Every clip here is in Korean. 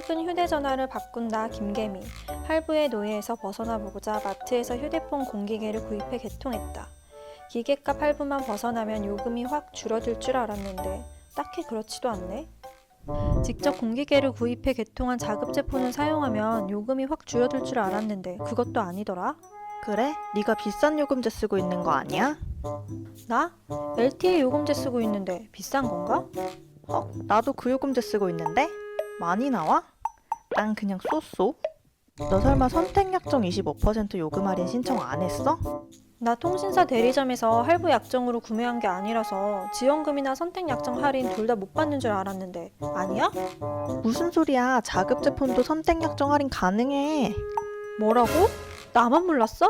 최근 휴대전화를 바꾼다 김개미. 할부의 노예에서 벗어나 보고자 마트에서 휴대폰 공기계를 구입해 개통했다. 기계값 할부만 벗어나면 요금이 확 줄어들 줄 알았는데 딱히 그렇지도 않네. 직접 공기계를 구입해 개통한 자급제 폰을 사용하면 요금이 확 줄어들 줄 알았는데 그것도 아니더라. 그래? 네가 비싼 요금제 쓰고 있는 거 아니야? 나? LTE 요금제 쓰고 있는데 비싼 건가? 어, 나도 그 요금제 쓰고 있는데? 많이 나와? 난 그냥 쏘쏘. 너 설마 선택 약정 25% 요금 할인 신청 안 했어? 나 통신사 대리점에서 할부 약정으로 구매한 게 아니라서 지원금이나 선택 약정 할인 둘 다 못 받는 줄 알았는데 아니야? 무슨 소리야? 자급제 폰도 선택 약정 할인 가능해. 뭐라고? 나만 몰랐어?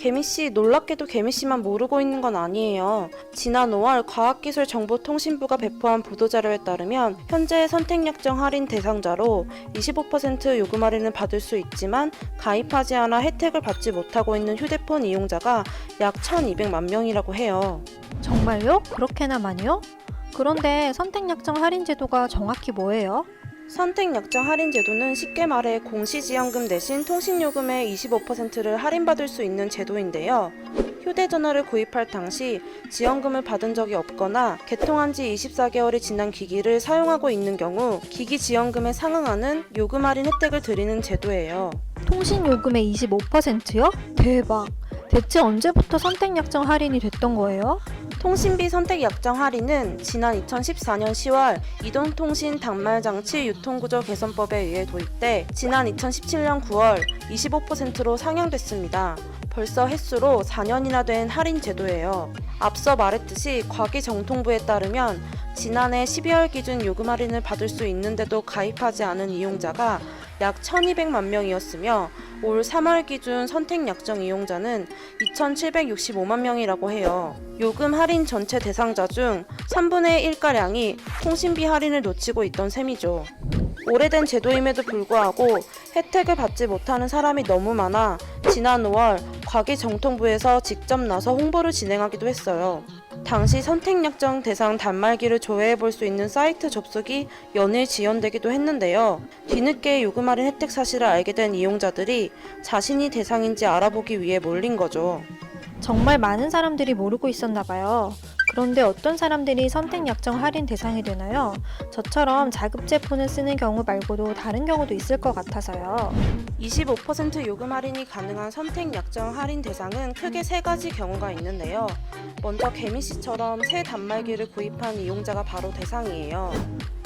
개미씨, 놀랍게도 개미씨만 모르고 있는 건 아니에요. 지난 5월 과학기술정보통신부가 배포한 보도자료에 따르면 현재 선택약정 할인 대상자로 25% 요금 할인을 받을 수 있지만 가입하지 않아 혜택을 받지 못하고 있는 휴대폰 이용자가 약 1200만 명이라고 해요. 정말요? 그렇게나 많이요? 그런데 선택 약정 할인 제도가 정확히 뭐예요? 선택약정 할인 제도는 쉽게 말해 공시지원금 대신 통신요금의 25%를 할인받을 수 있는 제도인데요. 휴대전화를 구입할 당시 지원금을 받은 적이 없거나 개통한 지 24개월이 지난 기기를 사용하고 있는 경우 기기 지원금에 상응하는 요금 할인 혜택을 드리는 제도예요. 통신 요금의 25%요? 대박. 대체 언제부터 선택 약정 할인이 됐던 거예요? 통신비 선택 약정 할인은 지난 2014년 10월 이동통신 단말장치 유통구조 개선법에 의해 도입돼 지난 2017년 9월 25%로 상향됐습니다. 벌써 횟수로 4년이나 된 할인 제도예요. 앞서 말했듯이 과기정통부에 따르면 지난해 12월 기준 요금 할인을 받을 수 있는데도 가입하지 않은 이용자가 약 1200만 명이었으며 올 3월 기준 선택 약정 이용자는 2765만 명이라고 해요. 요금 할인 전체 대상자 중 3분의 1가량이 통신비 할인을 놓치고 있던 셈이죠. 오래된 제도임에도 불구하고 혜택을 받지 못하는 사람이 너무 많아 지난 5월 과기정통부에서 직접 나서 홍보를 진행하기도 했어요. 당시 선택약정 대상 단말기를 조회해 볼 수 있는 사이트 접속이 연일 지연되기도 했는데요. 뒤늦게 요금 할인 혜택 사실을 알게 된 이용자들이 자신이 대상인지 알아보기 위해 몰린 거죠. 정말 많은 사람들이 모르고 있었나 봐요. 그런데 어떤 사람들이 선택 약정 할인 대상이 되나요? 저처럼 자급제 폰을 쓰는 경우 말고도 다른 경우도 있을 것 같아서요. 25% 요금 할인이 가능한 선택 약정 할인 대상은 크게 세 가지 경우가 있는데요. 먼저 개미 씨처럼 새 단말기를 구입한 이용자가 바로 대상이에요.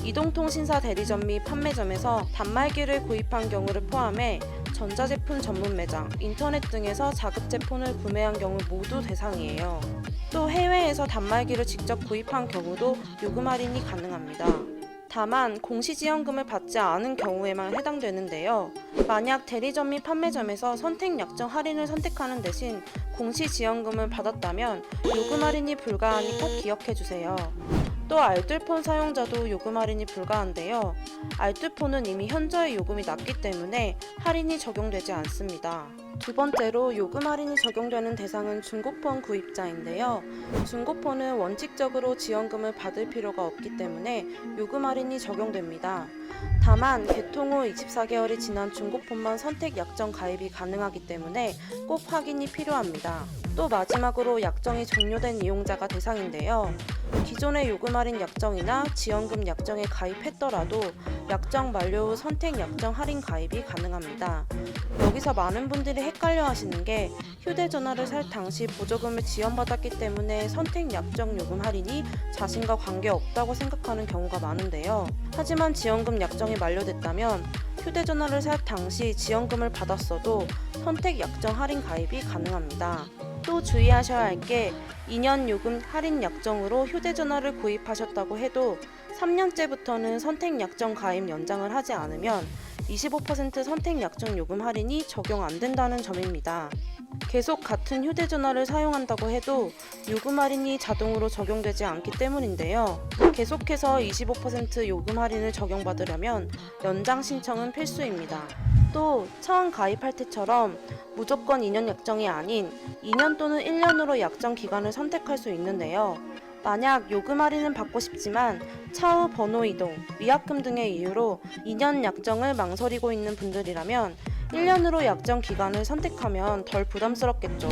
이동통신사 대리점 및 판매점에서 단말기를 구입한 경우를 포함해 전자제품 전문 매장, 인터넷 등에서 자급제 폰을 구매한 경우 모두 대상이에요. 또 해외 에서 단말기를 직접 구입한 경우도 요금 할인이 가능합니다. 다만 공시지원금을 받지 않은 경우에만 해당되는데요. 만약 대리점 및 판매점에서 선택 약정 할인을 선택하는 대신 공시지원금을 받았다면 요금 할인이 불가하니 꼭 기억해 주세요. 또 알뜰폰 사용자도 요금 할인이 불가한데요. 알뜰폰은 이미 현저히 요금이 낮기 때문에 할인이 적용되지 않습니다. 두 번째로 요금 할인이 적용되는 대상은 중고폰 구입자인데요. 중고폰은 원칙적으로 지원금을 받을 필요가 없기 때문에 요금 할인이 적용됩니다. 다만 개통 후 24개월이 지난 중고폰만 선택 약정 가입이 가능하기 때문에 꼭 확인이 필요합니다. 또 마지막으로 약정이 종료된 이용자가 대상인데요. 기존의 요금 할인 약정이나 지원금 약정에 가입했더라도 약정 만료 후 선택 약정 할인 가입이 가능합니다. 여기서 많은 분들이 헷갈려 하시는 게 휴대전화를 살 당시 보조금을 지원받았기 때문에 선택 약정 요금 할인이 자신과 관계없다고 생각하는 경우가 많은데요. 하지만 지원금 약정이 만료됐다면 휴대전화를 살 당시 지원금을 받았어도 선택 약정 할인 가입이 가능합니다. 또 주의하셔야 할 게 2년 요금 할인 약정으로 휴대전화를 구입하셨다고 해도 3년째부터는 선택 약정 가입 연장을 하지 않으면 25% 선택 약정 요금 할인이 적용 안 된다는 점입니다. 계속 같은 휴대전화를 사용한다고 해도 요금 할인이 자동으로 적용되지 않기 때문인데요. 계속해서 25% 요금 할인을 적용받으려면 연장 신청은 필수입니다. 또 처음 가입할 때처럼 무조건 2년 약정이 아닌 2년 또는 1년으로 약정 기간을 선택할 수 있는데요. 만약 요금 할인은 받고 싶지만 차후 번호 이동, 위약금 등의 이유로 2년 약정을 망설이고 있는 분들이라면 1년으로 약정 기간을 선택하면 덜 부담스럽겠죠.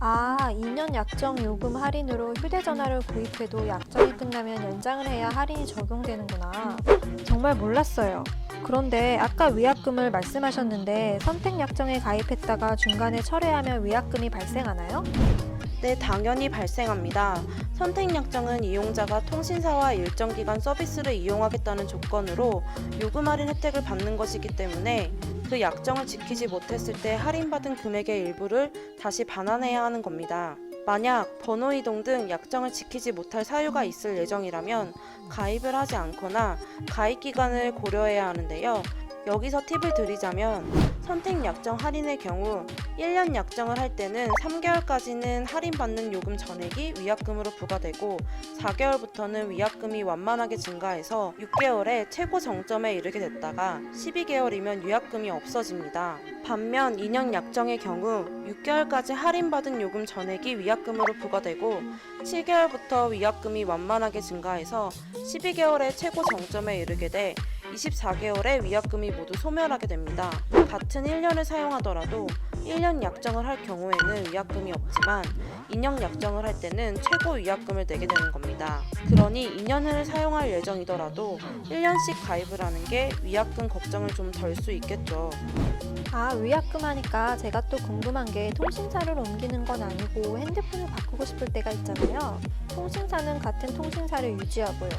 아, 2년 약정 요금 할인으로 휴대전화를 구입해도 약정이 끝나면 연장을 해야 할인이 적용되는구나. 정말 몰랐어요. 그런데 아까 위약금을 말씀하셨는데 선택 약정에 가입했다가 중간에 철회하면 위약금이 발생하나요? 네, 당연히 발생합니다. 선택 약정은 이용자가 통신사와 일정 기간 서비스를 이용하겠다는 조건으로 요금 할인 혜택을 받는 것이기 때문에 그 약정을 지키지 못했을 때 할인받은 금액의 일부를 다시 반환해야 하는 겁니다. 만약 번호 이동 등 약정을 지키지 못할 사유가 있을 예정이라면 가입을 하지 않거나 가입 기간을 고려해야 하는데요. 여기서 팁을 드리자면 선택 약정 할인의 경우 1년 약정을 할 때는 3개월까지는 할인받는 요금 전액이 위약금으로 부과되고 4개월부터는 위약금이 완만하게 증가해서 6개월에 최고 정점에 이르게 됐다가 12개월이면 위약금이 없어집니다. 반면 2년 약정의 경우 6개월까지 할인받은 요금 전액이 위약금으로 부과되고 7개월부터 위약금이 완만하게 증가해서 12개월에 최고 정점에 이르게 돼 24개월에 위약금이 모두 소멸하게 됩니다. 같은 1년을 사용하더라도 1년 약정을 할 경우에는 위약금이 없지만 2년 약정을 할 때는 최고 위약금을 내게 되는 겁니다. 그러니 2년을 사용할 예정이더라도 1년씩 가입을 하는 게 위약금 걱정을 좀 덜 수 있겠죠. 아, 위약금 하니까 제가 또 궁금한 게 통신사를 옮기는 건 아니고 핸드폰을 바꾸고 싶을 때가 있잖아요. 통신사는 같은 통신사를 유지하고요.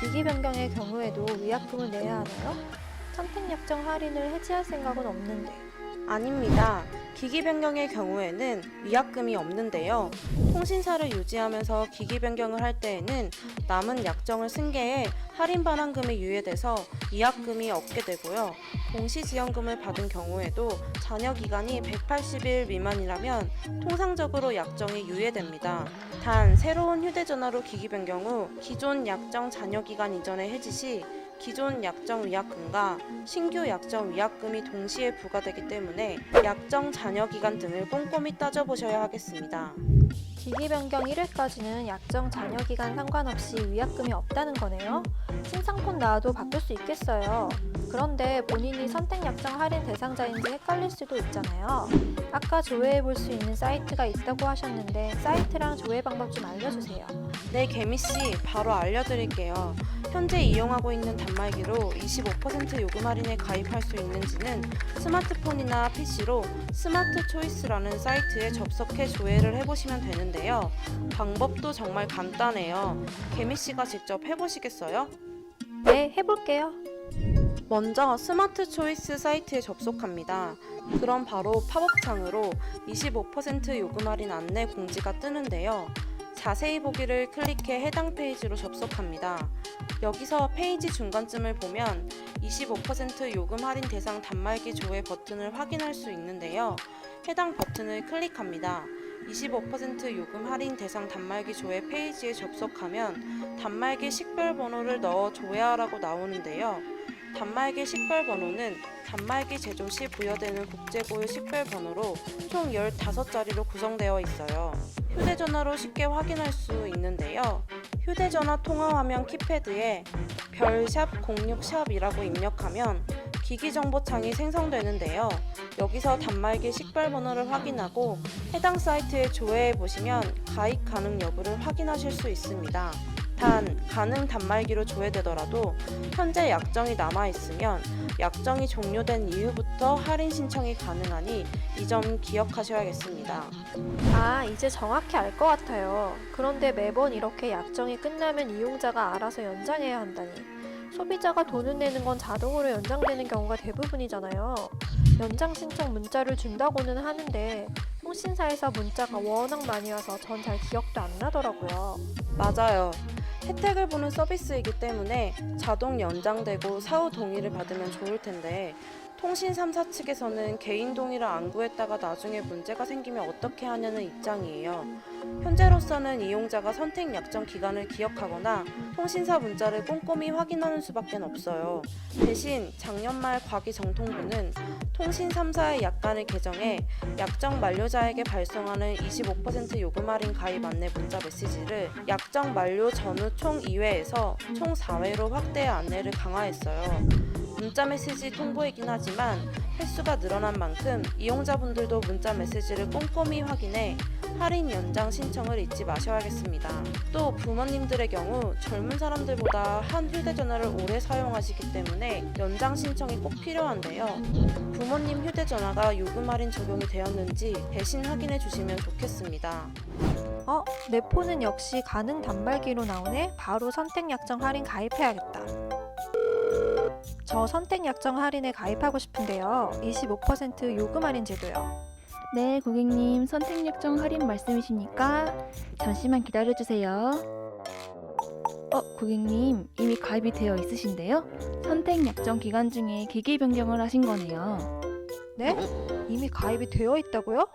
기기 변경의 경우에도 위약금을 내야 하나요? 선택 약정 할인을 해지할 생각은 없는데. 아닙니다. 기기 변경의 경우에는 위약금이 없는데요. 통신사를 유지하면서 기기 변경을 할 때에는 남은 약정을 승계해 할인 반환금이 유예돼서 위약금이 없게 되고요. 공시지원금을 받은 경우에도 잔여 기간이 180일 미만이라면 통상적으로 약정이 유예됩니다. 단 새로운 휴대전화로 기기 변경 후 기존 약정 잔여 기간 이전의 해지 시 기존 약정 위약금과 신규 약정 위약금이 동시에 부과되기 때문에 약정 잔여 기간 등을 꼼꼼히 따져보셔야 하겠습니다. 기기 변경 1회까지는 약정 잔여 기간 상관없이 위약금이 없다는 거네요. 신상폰 나와도 바꿀 수 있겠어요. 그런데 본인이 선택 약정 할인 대상자인지 헷갈릴 수도 있잖아요. 아까 조회해 볼 수 있는 사이트가 있다고 하셨는데 사이트랑 조회 방법 좀 알려주세요. 네, 개미 씨, 바로 알려드릴게요. 현재 이용하고 있는 단말기로 25% 요금 할인에 가입할 수 있는지는 스마트폰이나 PC로 스마트 초이스라는 사이트에 접속해 조회를 해보시면 되는데요. 방법도 정말 간단해요. 개미씨가 직접 해보시겠어요? 네, 해볼게요. 먼저 스마트 초이스 사이트에 접속합니다. 그럼 바로 팝업 창으로 25% 요금 할인 안내 공지가 뜨는데요. 자세히 보기를 클릭해 해당 페이지로 접속합니다. 여기서 페이지 중간쯤을 보면 25% 요금 할인 대상 단말기 조회 버튼을 확인할 수 있는데요. 해당 버튼을 클릭합니다. 25% 요금 할인 대상 단말기 조회 페이지에 접속하면 단말기 식별 번호를 넣어 조회하라고 나오는데요. 단말기 식별 번호는 단말기 제조 시 부여되는 국제고유 식별 번호로 총 15자리로 구성되어 있어요. 휴대전화로 쉽게 확인할 수 있는데요. 휴대전화 통화 화면 키패드에 별샵 06샵이라고 입력하면 기기 정보 창이 생성되는데요. 여기서 단말기 식별 번호를 확인하고 해당 사이트에 조회해 보시면 가입 가능 여부를 확인하실 수 있습니다. 단 가능 단말기로 조회되더라도 현재 약정이 남아 있으면 약정이 종료된 이후부터 할인 신청이 가능하니 이 점 기억하셔야겠습니다. 아, 이제 정확히 알 것 같아요. 그런데 매번 이렇게 약정이 끝나면 이용자가 알아서 연장해야 한다니. 소비자가 돈을 내는 건 자동으로 연장되는 경우가 대부분이잖아요. 연장 신청 문자를 준다고는 하는데 통신사에서 문자가 워낙 많이 와서 전 잘 기억도 안 나더라고요. 맞아요. 혜택을 보는 서비스이기 때문에 자동 연장되고 사후 동의를 받으면 좋을 텐데 통신 3사 측에서는 개인 동의를 안 구했다가 나중에 문제가 생기면 어떻게 하냐는 입장이에요. 현재로서는 이용자가 선택 약정 기간을 기억하거나 통신사 문자를 꼼꼼히 확인하는 수밖에 없어요. 대신 작년 말 과기정통부는 통신 3사의 약관을 개정해 약정 만료자에게 발송하는 25% 요금 할인 가입 안내 문자 메시지를 약정 만료 전후 총 2회에서 총 4회로 확대 안내를 강화했어요. 문자 메시지 통보이긴 하지만 횟수가 늘어난 만큼 이용자분들도 문자 메시지를 꼼꼼히 확인해 할인 연장 신청을 잊지 마셔야겠습니다. 또 부모님들의 경우 젊은 사람들보다 한 휴대전화를 오래 사용하시기 때문에 연장 신청이 꼭 필요한데요. 부모님 휴대전화가 요금 할인 적용이 되었는지 대신 확인해 주시면 좋겠습니다. 어? 내 폰은 역시 가능 단말기로 나오네. 바로 선택 약정 할인 가입해야겠다. 저 선택 약정 할인에 가입하고 싶은데요. 25% 요금 할인 제도요. 네, 고객님 선택 약정 할인 말씀이십니까? 잠시만 기다려 주세요. 어, 고객님 이미 가입이 되어 있으신데요? 선택 약정 기간 중에 기기 변경을 하신 거네요. 네? 이미 가입이 되어 있다고요?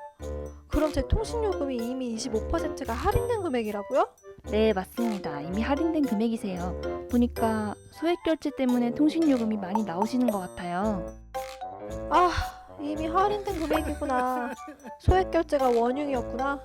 그럼 제 통신 요금이 이미 25%가 할인된 금액이라고요? 네, 맞습니다. 이미 할인된 금액이세요. 보니까 소액 결제 때문에 통신 요금이 많이 나오시는 것 같아요. 아, 이미 할인된 금액이구나. 소액 결제가 원흉이었구나.